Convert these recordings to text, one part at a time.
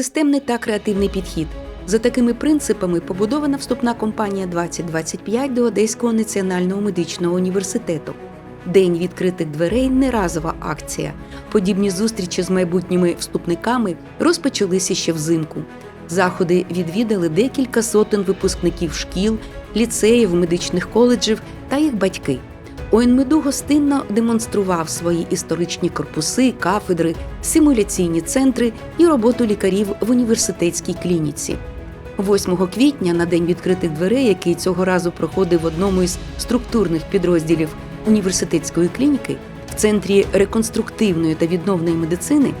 системний та креативний підхід. За такими принципами побудована вступна компанія 2025 до Одеського національного медичного університету. День відкритих дверей не разова акція. Подібні зустрічі з майбутніми вступниками розпочалися ще взимку. Заходи відвідали декілька сотень випускників шкіл, ліцеїв, медичних коледжів та їх батьки. ОНМЕДУ гостинно демонстрував свої історичні корпуси, кафедри, симуляційні центри і роботу лікарів в університетській клініці. 8 квітня, на день відкритих дверей, який цього разу проходив в одному із структурних підрозділів університетської клініки, в центрі реконструктивної та відновної медицини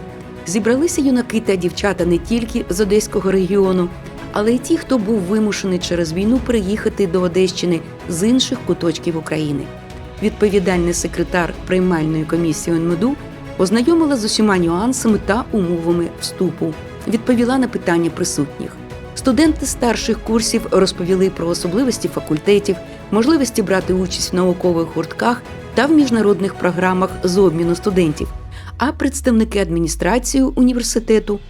зібралися юнаки та дівчата не тільки з одеського регіону, але й ті, хто був вимушений через війну переїхати до Одещини з інших куточків України. Відповідальний секретар приймальної комісії ОНМЕДУ ознайомила з усіма нюансами та умовами вступу, відповіла на питання присутніх. Студенти старших курсів розповіли про особливості факультетів, можливості брати участь в наукових гуртках та в міжнародних програмах з обміну студентів. А представники адміністрації університету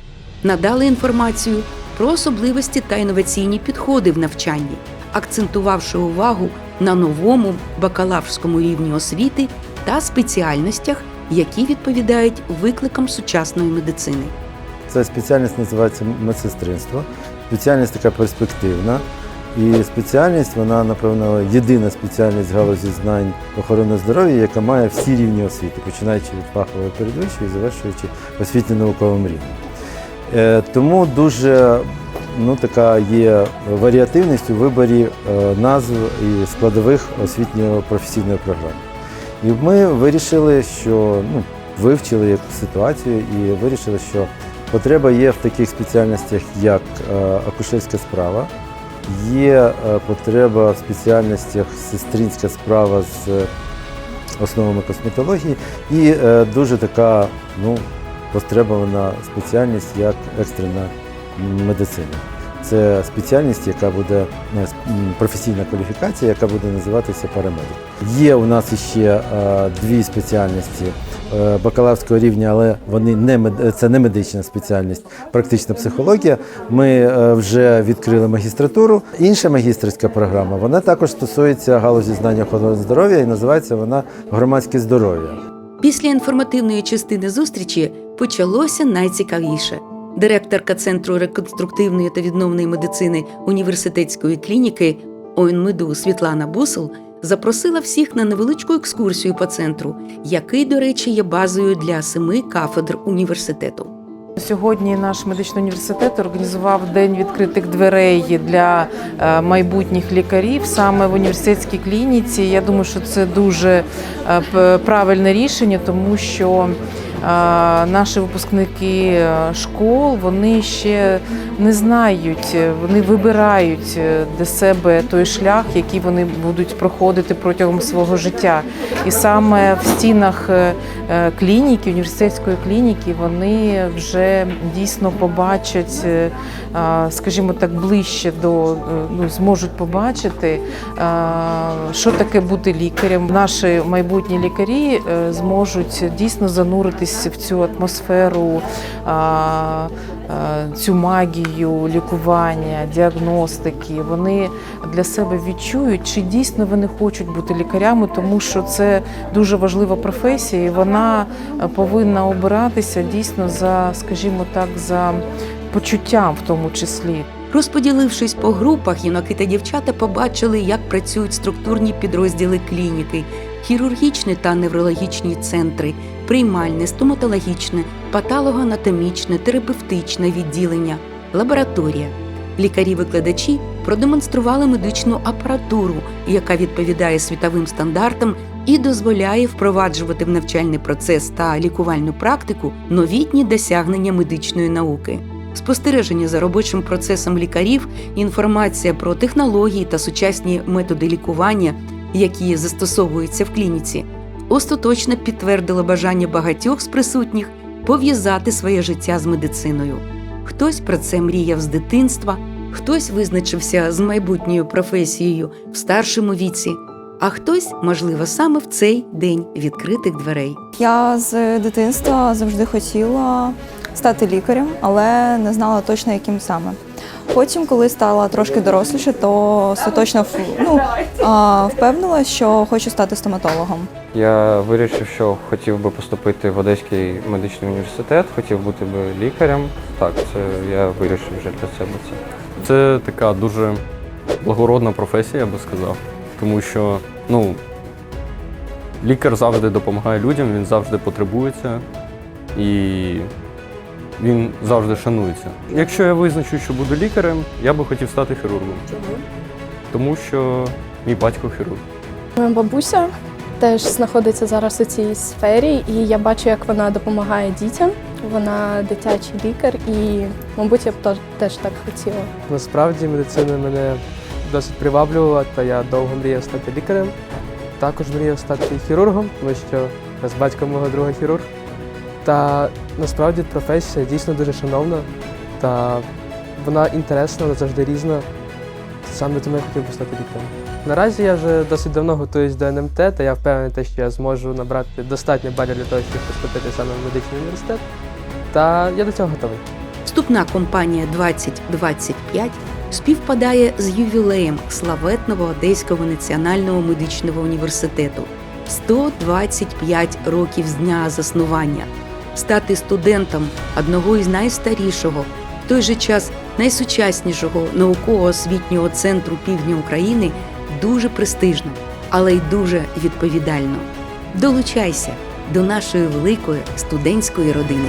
надали інформацію про особливості та інноваційні підходи в навчанні, акцентувавши увагу на новому бакалаврському рівні освіти та спеціальностях, які відповідають викликам сучасної медицини. Ця спеціальність називається медсестринство. Спеціальність така перспективна. І спеціальність, вона, напевно, єдина спеціальність галузі знань охорони здоров'я, яка має всі рівні освіти, починаючи від фахової передвищої і завершуючи освітньо-науковим рівнем. Е, Тому дуже ну, така є варіативність у виборі е, назв і складових освітньо-професійної програми. І ми вирішили, що ну, вивчили яку ситуацію і вирішили, що потреба є в таких спеціальностях, як е, акушерська справа, є е, потреба в спеціальностях сестринська справа з основами косметології і дуже така ну, востребована спеціальність як екстрена медицина. Це спеціальність, яка буде е, професійна кваліфікація, яка буде називатися парамедик. Є у нас ще е, дві спеціальності е, бакалаврського рівня, але вони не це не медична спеціальність, практична психологія. Ми е, вже відкрили магістратуру. Інша магістерська програма вона також стосується галузі знання охорони здоров'я і називається вона громадське здоров'я. Після інформативної частини зустрічі почалося найцікавіше. Директорка Центру реконструктивної та відновної медицини університетської клініки ОНМЕДУ Світлана Бусел запросила всіх на невеличку екскурсію по центру, який, до речі, є базою для семи кафедр університету. Сьогодні наш медичний університет організував день відкритих дверей для е, майбутніх лікарів саме в університетській клініці. Я думаю, що це дуже е, правильне рішення, тому що наші випускники е, школ вони ще не знають, е, вони вибирають е, для себе той шлях, який вони будуть проходити протягом свого життя. І саме в стінах клініки, університетської клініки, вони вже дійсно побачать, скажімо так, ближче до ну, зможуть побачити, що таке бути лікарем. Наші майбутні лікарі зможуть дійсно зануритись в цю атмосферу. Цю магію лікування, діагностики, вони для себе відчують, чи дійсно вони хочуть бути лікарями, тому що це дуже важлива професія, і вона е, повинна обиратися дійсно за, скажімо так, за почуттям в тому числі. Розподілившись по групах, юнаки та дівчата побачили, як працюють структурні підрозділи клініки, хірургічні та неврологічні центри, приймальне, стоматологічне, патологоанатомічне, терапевтичне відділення, лабораторія. Лікарі-викладачі продемонстрували медичну апаратуру, яка відповідає світовим стандартам і дозволяє впроваджувати в навчальний процес та лікувальну практику новітні досягнення медичної науки. Спостереження за робочим процесом лікарів, інформація про технології та сучасні методи лікування, які застосовуються в клініці, остаточно підтвердило бажання багатьох з присутніх пов'язати своє життя з медициною. Хтось про це мріяв з дитинства, хтось визначився з майбутньою професією в старшому віці, а хтось, можливо, саме в цей день відкритих дверей. Я з дитинства завжди хотіла стати лікарем, але не знала точно, яким саме. Потім, коли стала трошки доросліше, то остаточно ну, впевнила, що хочу стати стоматологом. Я вирішив, що хотів би поступити в Одеський медичний університет, хотів бути би лікарем. Так, це я вирішив вже для себе це. Це така дуже благородна професія, я би сказав. Тому що ну, лікар завжди допомагає людям, він завжди потребується і він завжди шанується. Якщо я визначу, що буду лікарем, я би хотів стати хірургом. Чому? Тому що мій батько хірург. Моя бабуся теж знаходиться зараз у цій сфері, і я бачу, як вона допомагає дітям. Вона дитячий лікар, і, мабуть, я б теж так хотіла. Насправді медицина мене досить приваблювала, та я довго мріяв стати лікарем. Також мріяв стати хірургом, тому що у нас батько мого друга хірург. Та насправді професія дійсно дуже шановна, та вона інтересна, вона завжди різна. Саме тому я хотів би стати лікарем. Наразі я вже досить давно готуюсь до НМТ, та я впевнений, що я зможу набрати достатньо балів для того, щоб поступити саме в медичний університет. Та я до цього готовий. Вступна кампанія 2025 співпадає з ювілеєм славетного Одеського національного медичного університету 125 років з дня заснування. Стати студентом одного із найстарішого, в той же час найсучаснішого науково-освітнього центру півдня України дуже престижно, але й дуже відповідально. Долучайся до нашої великої студентської родини.